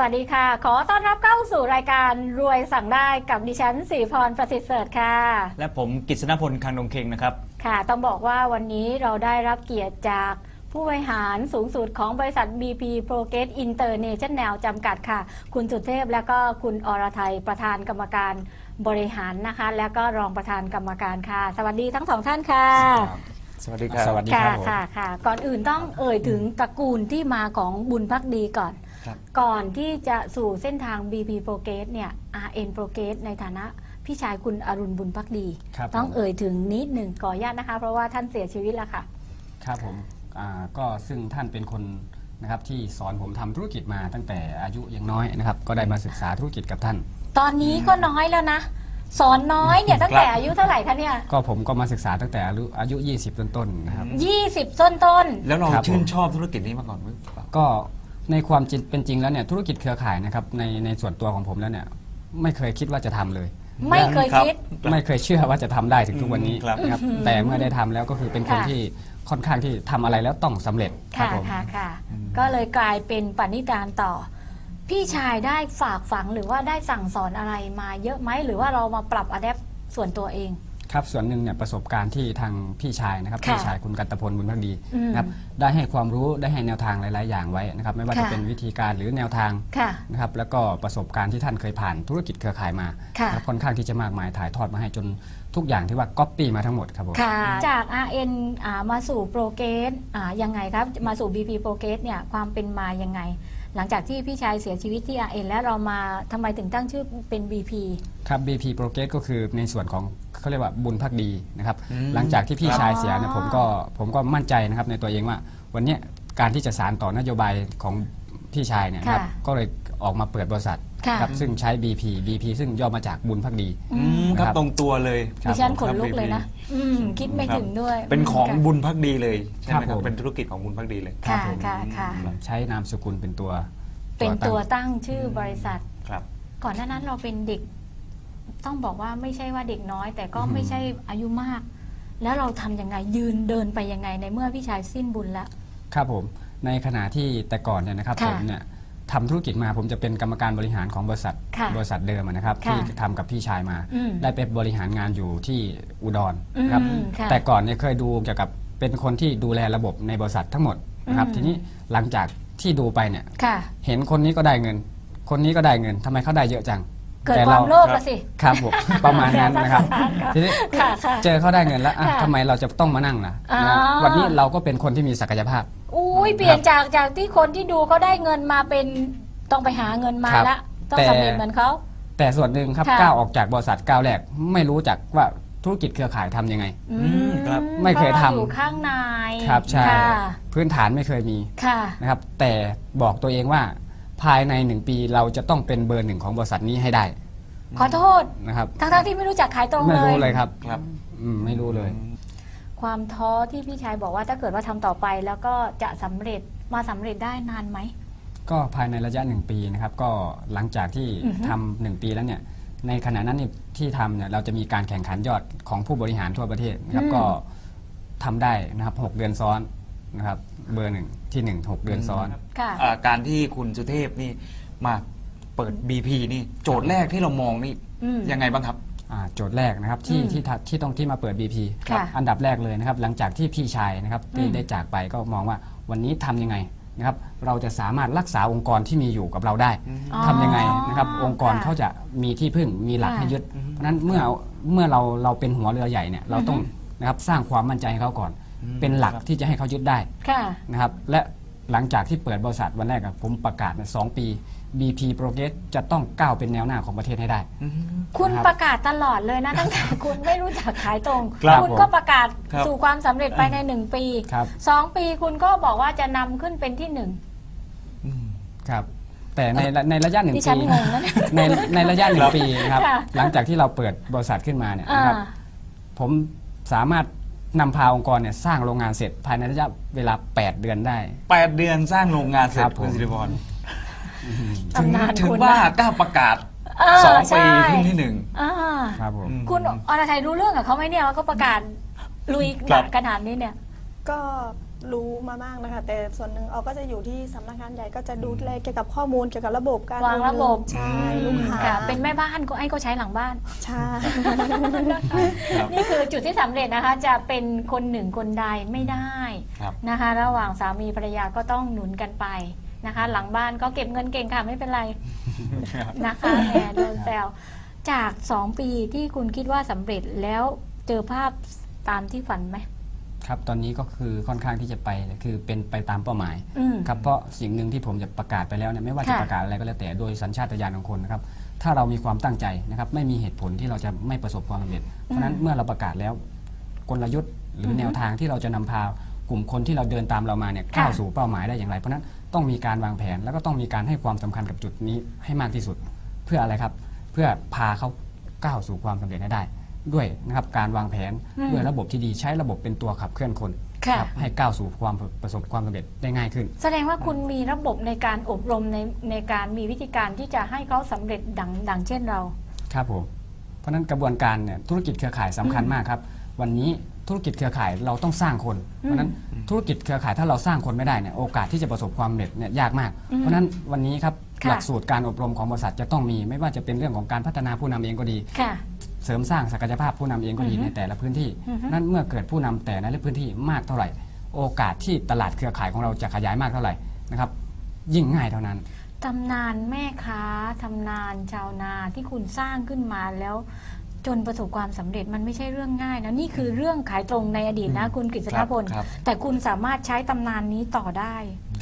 วัสดีค่ะ ขอต้อนรับเข้าสู่รายการรวยสั่งได้กับดิฉันสีพรประสิทธิ์เสริฐค่ะ และผมกิษณพลคังดงเคงนะครับ ค่ะ ต้องบอกว่าวันนี้เราได้รับเกียรติจากผู้บริหารสูงสุดของบริษัท BP Progress International จำกัดค่ะ คุณสุเทพและก็คุณอรไทยประธานกรรมการบริหารนะคะ และก็รองประธานกรรมการค่ะ สวัสดีทั้งสองท่านค่ะ สวัสดีครับสวัสดีค่ะครับผมค่ะค่ะ ก่อนอื่นต้องเอ่ยถึงตระกูลที่มาของบุญพักดีก่อน ครับ ก่อนที่จะสู่เส้นทาง BP Progress เนี่ย RN Progress ในฐานะพี่ชายคุณอรุณบุญพักดี ครับต้องผม เอ่ยถึงนิดหนึ่งขออนุญาตนะคะ เพราะว่าท่านเสียชีวิตแล้วค่ะ ครับผมอ่าก็ซึ่งท่านเป็นคนนะครับที่สอนผมทำธุรกิจมาตั้งแต่อายุยังน้อยนะครับ ก็ได้มาศึกษาธุรกิจกับท่าน ตอนนี้ก็น้อยแล้วนะ สอนน้อยเนี่ยตั้งแต่ครับอายุเท่าไหร่คะเนี่ยก็ผมก็มาศึกษาตั้งแต่อายุอายุ 20 ต้นๆนะครับยี่สิบต้นต้น แล้วเราครับชื่นผมชอบธุรกิจนี้มาก่อนหรือเปล่า ก็ ในความจริงเป็นจริงแล้วเนี่ยธุรกิจเครือข่ายนะครับในในส่วนตัวของผมแล้วเนี่ยไม่เคยคิดว่าจะทำเลยๆไม่เคยครับคิด ไม่เคยเชื่อว่าจะทำได้ถึงทุกวันนี้อืมครับ นะครับแต่เมื่อได้ทำแล้วก็คือเป็นคนค่ะ ที่ค่อนข้างที่ทำอะไรแล้วต้องสำเร็จครับค่ะผม ค่ะค่ะก็เลยกลายเป็นปณิธานต่อ พี่ชายได้ฝากฝังหรือว่าได้สั่งสอนอะไรมาเยอะไหมหรือว่าเรามาปรับอะแดปส่วนตัวเอง ครับส่วนหนึ่งเนี่ยประสบการณ์ที่ทางพี่ชายนะครับค่ะพี่ชายคุณกันตพลบุญพักดีอืมนะครับได้ให้ความรู้ได้ให้แนวทางหลาย ๆ อย่างไว้นะครับไม่ว่าจะค่ะ เป็นวิธีการหรือแนวทางค่ะ นะครับแล้วก็ประสบการณ์ที่ท่านเคยผ่านธุรกิจเครือข่ายมาค่ะ นะครับค่อนข้างที่จะมากมายถ่ายทอดมาให้จนทุกอย่างที่ว่าก๊อปปี้มาทั้งหมดครับผม ค่ะ จาก RN อ่ามาสู่โปรเกสอ่ายังไงครับ มาสู่ BP โปรเกสเนี่ยความเป็นมายังไง หลังจากที่พี่ชายเสียชีวิตที่ RN แล้วเรามาทำไมถึงตั้งชื่อเป็น BP ครับ BP Progress ก็คือในส่วนของเขาเรียกว่าบุญพักดีนะครับ อืม หลังจากที่พี่ครับชายเสียเนี่ยผมก็ผมก็มั่นใจนะครับในตัวเองว่า วันเนี้ยการที่จะสารต่อนโยบายของพี่ชายเนี่ยนะครับค่ะ ก็เลยออกมาเปิดบริษัท ค่ะ ครับซึ่งใช้ BP BP ซึ่งย่อมาจากบุญพักดี อืมครับครับ ตรงตัวเลยดิฉันครับขนลุกเลยนะ อืม คิดไม่ครับถึงด้วยเป็นของค่ะบุญพักดีเลยใช่ไหมคครัรับบผม เป็นธุรกิจของบุญพักดีเลยค่ะผมค่ะค่ะ ใช้นามสกุลเป็นตัวเป็นตัวตั้งตั้งชื่อบริษัท ครับ ก่อนหน้านั้นเราเป็นเด็ก ต้องบอกว่าไม่ใช่ว่าเด็กน้อย แต่ก็อือหือไม่ใช่อายุมาก แล้วเราทำยังไงยืนเดินไปยังไงในเมื่อพี่ชายสิ้นบุญแล้ว ครับผมในขณะที่แต่ก่อนเนี่ยนะครับค่ะ ผมเนี่ย ทำธุรกิจมาผมจะเป็นกรรมการบริหารของบริษัทค่ะบริษัทเดิมอะนะครับ ค่ะที่ทำกับพี่ชายมา อืมได้ไปบริหารงานอยู่ที่อุดรนะครับ อืมค่ะแต่ก่อนเนี่ยเคยดูเกี่ยวกับเป็นคนที่ดูแลระบบในบริษัททั้งหมดนะครับ อืม ทีนี้หลังจากที่ดูไปเนี่ย ค่ะ เห็นคนนี้ก็ได้เงิน คนนี้ก็ได้เงินทำไมเขาได้เยอะจัง เกิดแต่ความโลภครัละบสิ ครับผมประมาณนั้นนะครับ ทีนี้ค่ะค่ะ เจอเขาได้เงินแล้วอะค่ะทำไมเราจะต้องมานั่งล่ะอ๋อ นะวันนี้เราก็เป็นคนที่มีศักยภาพ อุ้ยเปลี่ยนจากจากที่คนที่ดูเขาได้เงินมาเป็นต้องไปหาเงินมาครับละต้องแต่ สำเร็จเหมือนเขา แต่ส่วนหนึ่งครับค่ะ ก้าวออกจากบริษัทก้าวแรกไม่รู้จักว่าธุรกิจเครือข่ายทำยังไง อืมครับ ไม่เคยทำพราะราอยู่ข้างในครับใช่ค่ะพื้นฐานไม่เคยมีค่ะ นะครับ แต่บอกตัวเองว่า ภายในหนึ่งปีเราจะต้องเป็นเบอร์หนึ่งของบริษัทนี้ให้ได้ขอโทษนะครับทั้งๆที่ไม่รู้จักขายตรงไม่เลรู้ยเลยครับครับ อืมไม่รู้เลย ความท้อที่พี่ชายบอกว่าถ้าเกิดว่าทำต่อไปแล้วก็จะสำเร็จมาสำเร็จได้นานไหม ก็ภายในระยะหนึ่งปีนะครับก็หลังจากที่อือฮึ ทำหนึ่งปีแล้วเนี่ยในขณะนั้นนี่ที่ทำเนี่ยเราจะมีการแข่งขันยอดของผู้บริหารทั่วประเทศนะครับก็ทำได้นะครับหกเดือนซ้อน นะครับเบอร์หนึ่งที่หนึ่งหกเดือนซ้อน ค่ะ อ่าการที่คุณสุเทพนี่มาเปิด BP นี่โจทย์แรกที่เรามองนี่อืม ยังไงบ้างครับ อ่าโจทย์แรกนะครับที่อืมที่ทะที่ต้องที่มาเปิด BP ค่ะอันดับแรกเลยนะครับ หลังจากที่พี่ชายนะครับที่อืม ได้จากไปก็มองว่าวันนี้ทำยังไงนะครับ เราจะสามารถรักษาองค์กรที่มีอยู่กับเราได้อ๋อทำยังไงนะครับ องค์กรค่ะเขาจะมีที่พึ่งมีหลักค่ะให้ยึด เพราะฉะนั้นเมื่อเมื่อเราเราเป็นหัวเรือใหญ่เนี่ยเราต้องนะครับสร้างความมั่นใจให้เขาก่อนอืม เป็นหลักครับที่จะให้เขายึดได้ค่ะนะครับและหลังจากที่เปิดบริษัทวันแรกอะผมประกาศเนี่ยสองปี BP Progress จะต้องก้าวเป็นแนวหน้าของประเทศให้ได้อืมคุณนะครับประกาศตลอดเลยนะตั้งแต่คุณไม่รู้จักขายตรงครับคุณก็ประกาศครับสู่ความสำเร็จภายในหนึ่งปีครับสองปีคุณก็บอกว่าจะนำขึ้นเป็นที่หนึ่งอืมครับแต่ในในระยะหนึ่งดิฉันปีงงนะเนี่ยในในระยะหนึ่ครังบปีนะครับค่ะหลังจากที่เราเปิดบริษัทขึ้นมาเนี่ยอ่านะครับผมสามารถ นำพาองค์กรเนี่ยสร้างโรงงานเสร็จภายในระยะเวลา 8 เดือนได้ แปดเดือนสร้างโรงงานเสร็จครับผม คุณสิริพรถึงตำนานถึงคุณว่านะกล้าประกาศอ่าสองใช่ ปีขึ้นที่หนึ่งอ่าครับผม อืม คุณอรไทยรู้เรื่องกับเขาไหมเนี่ยว่าเขาประกาศลุยครับ ขนาดนี้เนี่ย ก็ รู้มาบ้างนะคะ แต่ส่วนหนึ่งออก็จะอยู่ที่สำนักงานใหญ่ก็จะดูแลเกี่ยวกับข้อมูลเกี่ยวกับระบบการวางระบบ ใช่ลูกค้าค่ะ เป็นแม่บ้านก็ไอ้ก็ใช้หลังบ้าน ใช่ ครับ นี่คือจุดที่สำเร็จนะคะจะเป็นคนหนึ่งคนใดไม่ได้ครับ นะคะ ระหว่างสามีภรรยาก็ต้องหนุนกันไปนะคะ หลังบ้านก็เก็บเงินเก่งค่ะไม่เป็นไรนะคะแหมโดนแซวจากสองปีที่คุณคิดว่าสำเร็จแล้วเจอภาพตามที่ฝันไหม ครับตอนนี้ก็คือค่อนข้างที่จะไปคือเป็นไปตามเป้าหมายอืม ครับเพราะสิ่งหนึ่งที่ผมจะประกาศไปแล้วเนี่ยไม่ว่าจะค่ะ ประกาศอะไรก็แล้วแต่โดยสัญชาตญาณของคนนะครับถ้าเรามีความตั้งใจนะครับไม่มีเหตุผลที่เราจะไม่ประสบความสำเร็จ เพราะฉะนั้นเมื่อเราประกาศแล้ว กลยุทธ์หรือออฮึแนวทางที่เราจะนำพากลุ่มคนที่เราเดินตามเรามาเนี่ยค่ะก้าวสู่เป้าหมายได้อย่างไร เพราะฉะนั้นต้องมีการวางแผนแล้วก็ต้องมีการให้ความสำคัญกับจุดนี้ให้มากที่สุด เพื่ออะไรครับ เพื่อพาเขาก้าวสู่ความสำเร็จให้ได้ ด้วยนะครับการวางแผนอืมด้วยระบบที่ดีใช้ระบบเป็นตัวขับเคลื่อนคนค่ะ ครับให้ก้าวสู่ความประสบความสำเร็จได้ง่ายขึ้น แสดงว่าคุณมีระบบในการอบรมในในการมีวิธีการที่จะให้เขาสำเร็จดังดังเช่นเรา ครับผม เพราะฉะนั้นกระบวนการเนี่ยธุรกิจเครือข่ายสำคัญมากครับ วันนี้ธุรกิจเครือข่ายเราต้องสร้างคน เพราะฉะนั้นธุรกิจเครือข่ายถ้าเราสร้างคนไม่ได้เนี่ยโอกาสที่จะประสบความสำเร็จเนี่ยยากมากอืมเพราะฉะนั้นวันนี้ครับค่ะ หลักสูตรการอบรมของบริษัทจะต้องมี ไม่ว่าจะเป็นเรื่องของการพัฒนาผู้นำเองก็ดี ค่ะ เสริมสร้างศักยภาพผู้นำเองก็ดีอือฮึในแต่ละพื้นที่อือฮึนั้นเมื่อเกิดผู้นำแต่ในพื้นที่มากเท่าไหร่ โอกาสที่ตลาดเครือข่ายของเราจะขยายมากเท่าไหร่นะครับยิ่งง่ายเท่านั้น ตำนานแม่ค้าตำนานชาวนาที่คุณสร้างขึ้นมาแล้วจนประสบความสำเร็จมันไม่ใช่เรื่องง่ายนะนี่คือเรื่องขายตรงในอดีตนะคุณกฤษณพลครับแต่คุณสามารถใช้ตำนานนี้ต่อได้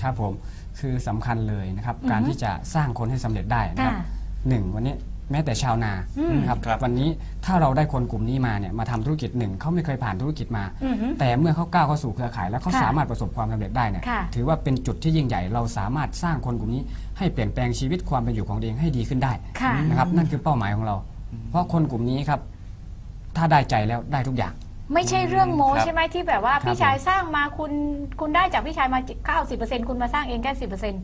ครับผมคือสำคัญเลยนะครับอือฮึการที่จะสร้างคนให้สำเร็จได้นะครับค่ะหนึ่งวันนี้ แม้แต่ชาวนาอืมนะครับครับ วันนี้ถ้าเราได้คนกลุ่มนี้มาเนี่ยมาทำธุรกิจหนึ่งเขาไม่เคยผ่านธุรกิจมา อือฮึแต่เมื่อเขาก้าวเข้าสู่เครือข่าย แล้วเขาค่ะสามารถประสบความสำเร็จได้เนี่ยค่ะ ถือว่าเป็นจุดที่ยิ่งใหญ่เราสามารถสร้างคนกลุ่มนี้ ให้เปลี่ยนแปลงชีวิตความเป็นอยู่ของตัวเองให้ดีขึ้นได้ ค่ะ นะครับนั่นคือเป้าหมายของเรา เพราะคนกลุ่มนี้ครับ ถ้าได้ใจแล้วได้ทุกอย่าง ไม่ใช่เรื่องโม้ครับ ใช่ไหมที่แบบว่าครับพี่ชายสร้างมาคุณคุณได้จากพี่ชายมา 90%คุณมาสร้างเองแค่สิบเปอร์เซ็นต์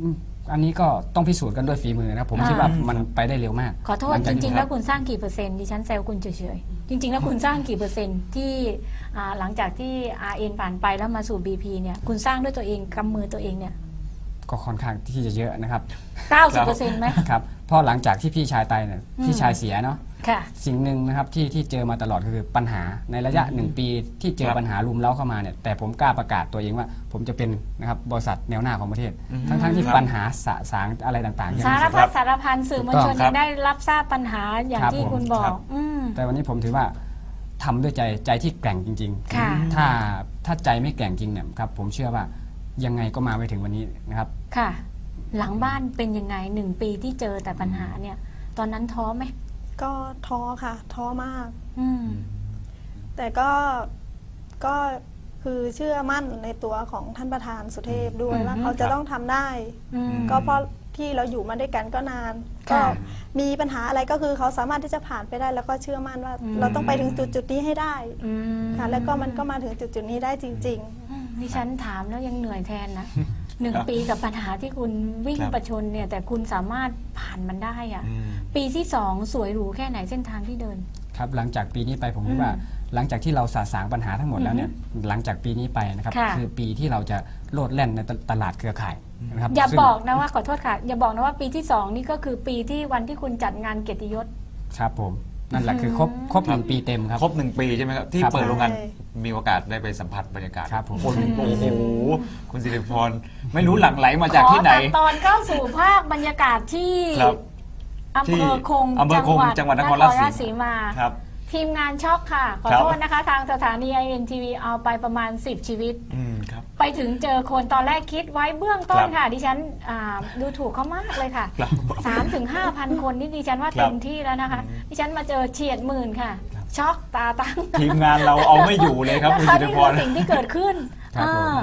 อืม อันนี้ก็ต้องพิสูจน์กันด้วยฝีมือนะครับผมอ่า คิดว่ามันไปได้เร็วมากขอโทษหลัจจากริงนี้ๆแล้วคุณสร้างกี่เปอร์เซ็นต์ดิฉันแซวคุณเฉยๆจริง ๆ แล้วคุณสร้างกี่เปอร์เซ็นต์ที่อ่าหลังจากที่ RN ผ่านไปแล้วมาสู่ BP เนี่ยคุณสร้างด้วยตัวเองกำมือตัวเองเนี่ยก็ค่อนข้างที่จะเยอะนะครับ 90%ไหม ครับเพราะหลังจากที่พี่ชายตายเนี่ยอืมพี่ชายเสียเนาะ ค่ะ สิ่งหนึ่งนะครับที่ที่เจอมาตลอดก็คือปัญหาในระยะหนึ่งปีที่เจอครับปัญหารุมเร้าเข้ามาเนี่ยแต่ผมกล้าประกาศตัวเองว่า ผมจะเป็นนะครับบริษัทแนวหน้าของประเทศอืมทั้งๆที่ครับปัญหาสะสางอะไรต่างๆยังสาไม่รเสร็จ พัดสารพันสื่อมวลชนถูกต้องครัยับงได้รับทราบปัญหาอย่างครับที่ผม คุณบอครักบ อืม แต่วันนี้ผมถือว่าทำด้วยใจใจที่แกร่งจริง ค่ะๆ ถ้าถ้าใจไม่แกร่งจริงเนี่ยครับผมเชื่อว่ายังไงก็มาไม่ถึงวันนี้นะครับ ค่ะ หลังบ้านเป็นยังไงหนึ่งปีที่เจอแต่ปัญหาเนี่ย ตอนนั้นท้อไหม ก็ท้อค่ะ ท้อมาก อืม แต่ก็ก็คือเชื่อมั่นในตัวของท่านประธานสุเทพด้วยอืมว่าเขาจะต้องทำได้ อืม ก็เพราะที่เราอยู่มาด้วยกันก็นานก็ค่ะมีปัญหาอะไรก็คือเขาสามารถที่จะผ่านไปได้ แล้วก็เชื่อมั่นว่า อืม เราต้องไปถึงจุดจุดๆนี้ให้ได้อืมค่ะ แล้วก็มันก็มาถึงจุดจุดๆนี้ได้จริง อืมดิฉันถามแล้วยังเหนื่อยแทนนะ หนึ่งครับ ปีกับปัญหาที่คุณวิ่งครับ ประชนเนี่ยแต่คุณสามารถผ่านมันได้อะอืม ปีที่สองสวยหรูแค่ไหนเส้นทางที่เดิน ครับหลังจากปีนี้ไปผมคิดอืมว่า หลังจากที่เราสะสางปัญหาทั้งหมดแล้วเนี่ยหลังจากปีนี้ไปนะครับค่ะคือปีที่เราจะโลดแล่นในตตลาดเครือข่ายนะครับอย่าซึ่งบอกนะว่าขอโทษค่ะ อย่าบอกนะว่าปีที่สองนี่ก็คือปีที่วันที่คุณจัดงานเกียรติยศ ครับผม นั่นแหละคือครบครบหนึ่งปีเต็มครับ ครบหนึ่งปีใช่ไหมครับที่ครับเปิดโรงงานใช่มีโอกาสได้ไปสัมผัสบรรยากาศครับผม คนโอ้โหคุณสิริพรไม่รู้หลั่งไหลมาจากที่ไหน ขอตัดตอนเข้าสู่ภาคบรรยากาศที่ครับ อำเภอคงอำเภอคงจังหวัดนครราชสีมามาครับ ทีมงานช็อกค่ะ ขอครับโทษนะคะ ทางสถานี INTV เอาไปประมาณ 10 ชีวิต อืมครับ ไปถึงเจอคนตอนแรกคิดไว้เบื้องต้นครับค่ะ ดิฉันอ่าดูถูกเขามากเลยค่ะครับสามถึงห้าพันคนนี่ดิฉันว่าครับเต็มที่แล้วนะคะดิฉันมาเจอเฉียดหมื่นค่ะช็อกตาตั้งทีมงานเราเอาไม่อยู่เลยครับคุณนะคะสิรินี่พคือร สิ่งที่เกิดขึ้นครับผม อ่า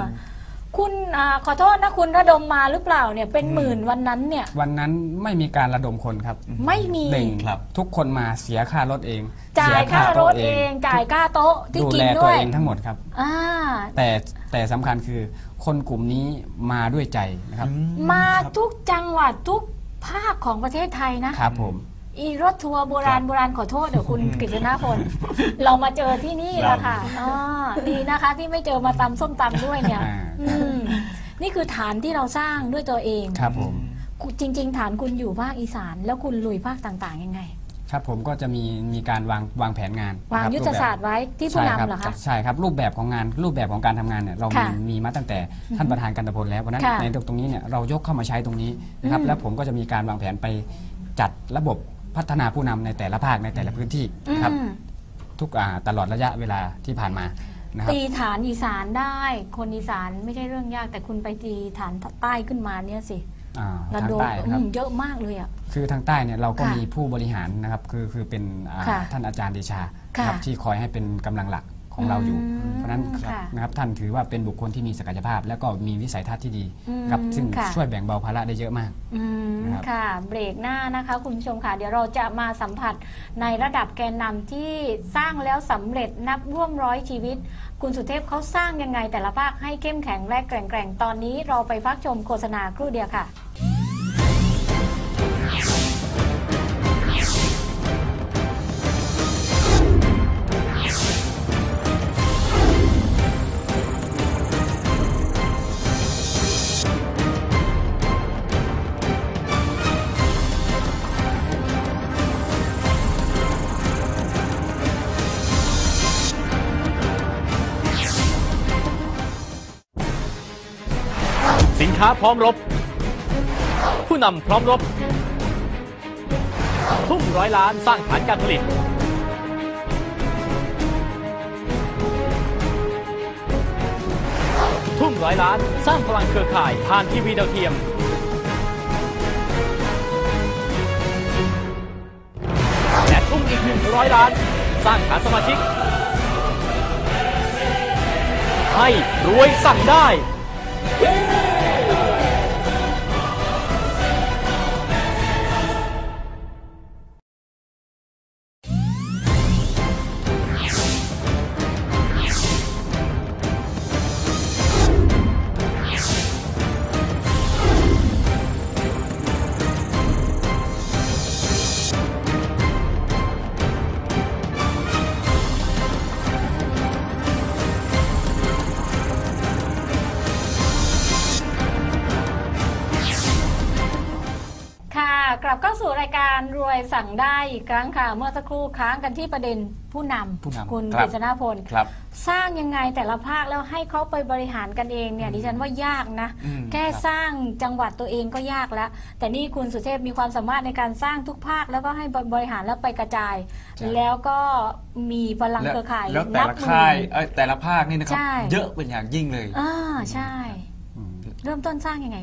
คุณอ่าขอโทษนะคุณระดมมาหรือเปล่าเนี่ยเป็นหมื่นวันนั้นเนี่ย วันนั้นไม่มีการระดมคนครับไม่มีหนึ่งครับ ทุกคนมาเสียค่ารถเองจ่ายเสีค่ารโต๊ะถเอง จ่ายค่าโต๊ะที่ดูกิแลนตัด้ววยเองทั้งหมดครับอ่าแต่แต่สำคัญคือคนกลุ่มนี้มาด้วยใจนะครับ มาทุกจังหวัดทุกภาคของประเทศไทยนะครับผมม อีรถทัวร์โบราณโบราณขอโทษเดี๋ยวคุณกฤษณพลเรามาเจอที่นี่แหละค่ะอ๋อดีนะคะ ที่ไม่เจอมาตำส้มตำด้วยเนี่ยอ่าอืมนี่คือฐานที่เราสร้างด้วยตัวเองครับผมจริง ๆ ฐานคุณอยู่ภาคอีสาน แล้วคุณลุยภาคต่างๆ ยังไง ครับผมก็จะมีมีการวางวางแผนงานวางนะครับยุทธศาสตร์ไว้ที่ผู้ใช่ครับนำเหรอคะใช่ครับรูปแบบของงานรูปแบบของการทำงานเนี่ยเรามีค่ะมีมาตั้งแต่ท่านประธานกันตพลแล้วเพราะฉะนั้นค่ะในตรงนี้เนี่ยเรายกเข้ามาใช้ตรงนี้นะครับอืมแล้วผมก็จะมีการวางแผนไปจัดระบบ พัฒนาผู้นำในแต่ละภาคในแต่ละพื้นที่นะครับ อืมทุกอ่าตลอดระยะเวลาที่ผ่านมานะครับตีฐานอีสานได้ คนอีสานไม่ใช่เรื่องยาก แต่คุณไปตีฐานใต้ขึ้นมาเนี่ยสิอ่าระทางดมใต้นะครับ อืมเยอะมากเลยอะ คือทางใต้เนี่ยเราก็ค่ะมีผู้บริหารนะครับคือคือเป็นอ่าค่ะท่านอาจารย์เดชาค่ะ ครับที่คอยให้เป็นกำลังหลัก ของเราอยู่อืมเพราะฉะนั้นค่ะนะครับท่านถือว่าเป็นบุคคลที่มีศักยภาพ และก็มีวิสัยทัศน์ที่ดีอืมครับซึ่งค่ะ ช่วยแบ่งเบาภาระได้เยอะมาก อืมนะครับ ค่ะ เบรกหน้านะคะ คุณผู้ชมค่ะ เดี๋ยวเราจะมาสัมผัสในระดับแกนนำที่สร้างแล้วสำเร็จนับร่วมร้อยชีวิต คุณสุเทพเขาสร้างยังไงแต่ละภาคให้เข้มแข็งและแกร่งๆ ตอนนี้เราไปพักชมโฆษณาครู่เดียวค่ะ ค้าพร้อมรบ ผู้นำพร้อมรบ ทุ่มร้อยล้านสร้างฐานการผลิต ทุ่มร้อยล้านสร้างพลังเครือข่ายผ่านทีวีดาวเทียม และทุ่มอีกหนึ่งร้อยล้าน สร้างฐานสมาชิก ให้รวยสั่งได้ สั่งได้อีกครั้งค่ะ เมื่อสักครู่ค้างกันที่ประเด็นผู้นำผู้นำคุณครักบฤษณพล ครับ สร้างยังไงแต่ละภาคแล้วให้เขาไปบริหารกันเองเนี่ยดิฉันว่ายากนะ อืมแค่ครับสร้างจังหวัดตัวเองก็ยากแล้ว แต่นี่คุณสุเทพมีความสามารถในการสร้างทุกภาคแล้วก็ให้บริหารแล้วไปกระจายแล้วก็มีพลังเครือข่ายแล้วแต่นัละบหมื่น ค่ายเอ้ยแต่ละภาคนี่นะครับ ใช่ เยอะเป็นอย่างยิ่งเลย อ่าใช่อืมเริ่มต้นสร้างยังไง